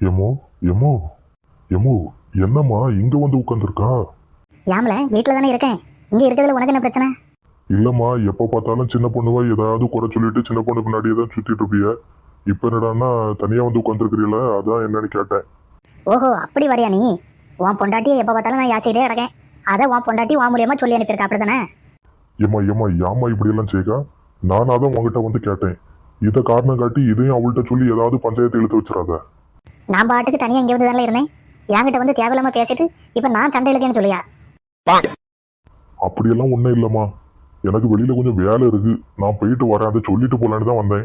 எமோ எமோ எமோ என்னம்மா இங்க வந்து உட்காந்துருக்கா யாமல வீட்டில் தானே இருக்கேன். இங்கே இருக்கிறதுல உனக்கு என்ன பிரச்சனை? இல்லம்மா எப்ப பார்த்தாலும் சின்ன பொண்ணுவா ஏதாவது குறை சொல்லிட்டு சின்ன பொண்ணு பின்னாடியே தான் சுத்திட்டு இருப்பிய. இப்ப என்னடான்னா தனியா வந்து உட்காந்துருக்கிறீல அதான் என்னன்னு கேட்டேன். ஓஹோ அப்படி வரியா நீ? உன் பொண்டாட்டியை எப்போ பார்த்தாலும் நான் யாச்சிக்கிட்டே இருக்கேன் அதை உன் பொண்டாட்டி உன் மூலியமா சொல்லி அனுப்பியிருக்கா அப்படி தானே ஏம்மா ஏம்மா இப்படி எல்லாம் செய்க நான் அதான் உங்ககிட்ட வந்து கேட்டேன். இதை காரணம் காட்டி இதையும் அவள்கிட்ட சொல்லி ஏதாவது பஞ்சாயத்து இழுத்து வச்சிடாத. நான் பாட்டுக்கு தனியாக இங்கே வந்து தானே இருந்தேன்? என்கிட்ட வந்து தேவையில்லாம பேசிட்டு இப்போ நான் சண்டை இழுக்கேன்னு சொல்லியா? அப்படியெல்லாம் ஒன்றும் இல்லைம்மா. எனக்கு வெளியில கொஞ்சம் வேலை இருக்கு. நான் போயிட்டு வரேன். அதை சொல்லிட்டு போலான்னு தான் வந்தேன்.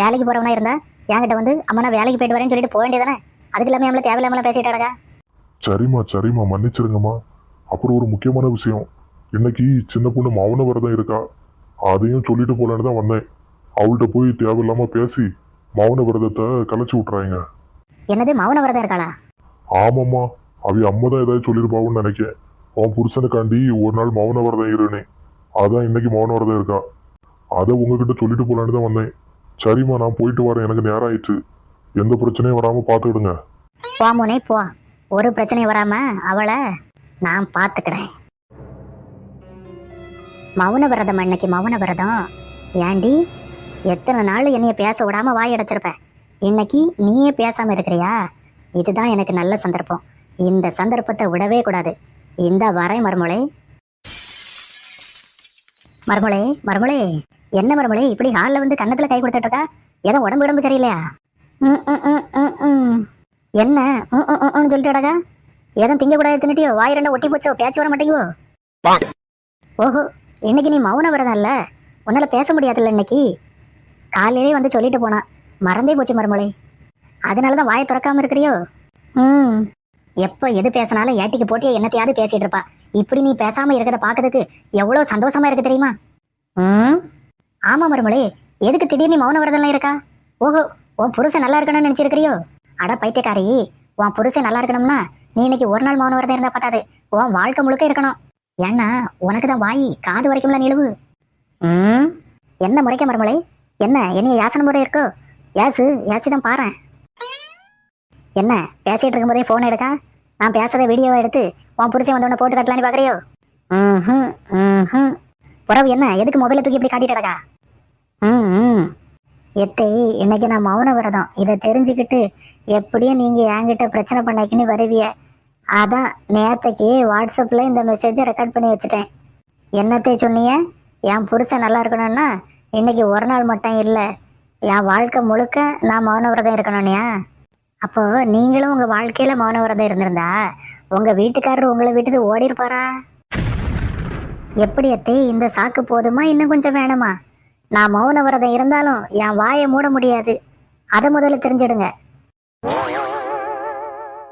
வேலைக்கு போறவனா இருந்தா என்கிட்ட வந்து அம்மா நான் வேலைக்கு போயிட்டு வரேன்னு சொல்லிட்டு போக வேண்டியதானே அதுக்கு இல்லாமல் நம்மள தேவையில்லாமலாம் பேசிட்டு கிடக்கா? சரிம்மா சரிம்மா. மன்னிச்சிருங்கம்மா. அப்புறம் ஒரு முக்கியமான விஷயம். இன்னைக்கு சின்ன பொண்ணு மௌன விரதம் இருக்கா? அதையும் சொல்லிட்டு போலான்னு தான் வந்தேன். அவள்கிட்ட போய் தேவையில்லாம பேசி மௌன விரதத்தை கலைச்சி விட்றாங்க என்னது மௌன விரதம் இருக்காளா? ஆமாம்மா அவ அம்மா தான் ஏதாவது சொல்லியிருப்பாவுன்னு நினைக்கேன் அவன் புருஷனுக்காண்டி ஒரு நாள் மௌன விரதம் இருனே அதான் இன்னைக்கு மௌன விரதம் இருக்கா. அதை உங்ககிட்ட சொல்லிட்டு போலான்னு தான் வந்தேன். சரிம்மா நான் போயிட்டு வரேன். எனக்கு நேரம் ஆயிடுச்சு எந்த பிரச்சனையும் வராம பார்த்துக்கிடுங்க. போ மோனே போ. ஒரு பிரச்சனையும் வராம அவளை நான் பார்த்துக்கிறேன். மௌன விரதம் அன்னைக்கு மௌன விரதம். ஏண்டி எத்தனை நாள் என்னைய பேச விடாம வாய் அடைச்சிருப்ப? இன்னைக்கு நீயே பேசாம இருக்கிறியா? இதுதான் எனக்கு நல்ல சந்தர்ப்பம். இந்த சந்தர்ப்பத்தை விடவே கூடாது. இந்த வரை மறுமொழி மறுமொழி மறுமொழி என்ன மறுமொழி இப்படி ஹாலில் வந்து கன்னத்துல கை கொடுத்துட்டு இருக்கா? ஏதோ உடம்பு உடம்பு சரியில்லையா. என்ன? சொல்லிட்டு கிடக்கா? எதுவும் திங்க கூடாது தின்னுட்டியோ? வாய் ரெண்டு ஒட்டி போச்சோ? பேச்சு வர மாட்டேங்குவோ? ஓஹோ இன்னைக்கு நீ மௌன விரதம் இல்ல. உன்னால பேச முடியாதுல்ல இன்னைக்கு. காலையிலே வந்து சொல்லிட்டு போனா. மறந்தே போச்சு மறுமொழி அதனாலதான் வாயை திறக்காம இருக்கிறியோ? ம். எப்போ எது பேசினாலும் ஏட்டிக்கு போட்டியே என்னத்தையாவது பேசிட்டு இருப்பா. இப்படி நீ பேசாம இருக்கிறத பாக்குறதுக்கு எவ்வளவு சந்தோஷமா இருக்கு தெரியுமா? ம். ஆமா மருமலை எதுக்கு திடீர்னு மௌன விரதம்லாம் இருக்கா? ஓஹோ உன் புருஷன் நல்லா இருக்கணும்னு நினைச்சிருக்கிறியோ? அட பைத்தியக்காரி உன் புருஷன் நல்லா இருக்கணும்னா நீ இன்னைக்கு ஒரு நாள் மௌன விரதம் இருந்தா பத்தாது. உன் வாழ்க்கை முழுக்க இருக்கணும். ஏன்னா உனக்கு தான் வாய் காது வரைக்கும்ல நிலவு. ம். என்ன முறைக்க மறுமலை என்ன என்னைய யாசன முறை இருக்கோ? யாசு யாசி தான் பாறேன். என்ன பேசிட்டு இருக்கும்போதே ஃபோன் எடுக்கா? நான் பேசுறத வீடியோவை எடுத்து உன் புருஷன் வந்தோடனே போட்டு தட்டலான்னு பார்க்குறியோ ம் ம் புறவு என்ன? எதுக்கு மொபைலை தூக்கி இப்படி காட்டிட்டு ம் ம். எத்தை இன்னைக்கு நான் மௌன விரதம். இதை தெரிஞ்சுக்கிட்டு எப்படியும் நீங்கள் என்கிட்ட பிரச்சனை பண்ணாக்கின்னு வருவிய? அதான் நேத்தைக்கு வாட்ஸ்அப்பில் இந்த மெசேஜை ரெக்கார்ட் பண்ணி வச்சுட்டேன். என்னத்தை சொன்னீங்க என் புருஷன் நல்லா இருக்கணும்னா இன்னைக்கு ஒரு நாள் மட்டும் இல்லை. என் வாழ்க்கை முழுக்க நான் மௌன விரதம் இருக்கணும்னியா அப்போ நீங்களும் உங்கள் வாழ்க்கையில் மௌன விரதம் இருந்திருந்தா உங்கள் வீட்டுக்காரர் உங்களை வீட்டுக்கு ஓடி இருப்பாரா எப்படி அத்தை இந்த சாக்கு போதுமா? இன்னும் கொஞ்சம் வேணுமா? நான் மௌன விரதம் இருந்தாலும் என் வாயை மூட முடியாது. அதை முதல்ல தெரிஞ்சிடுங்க.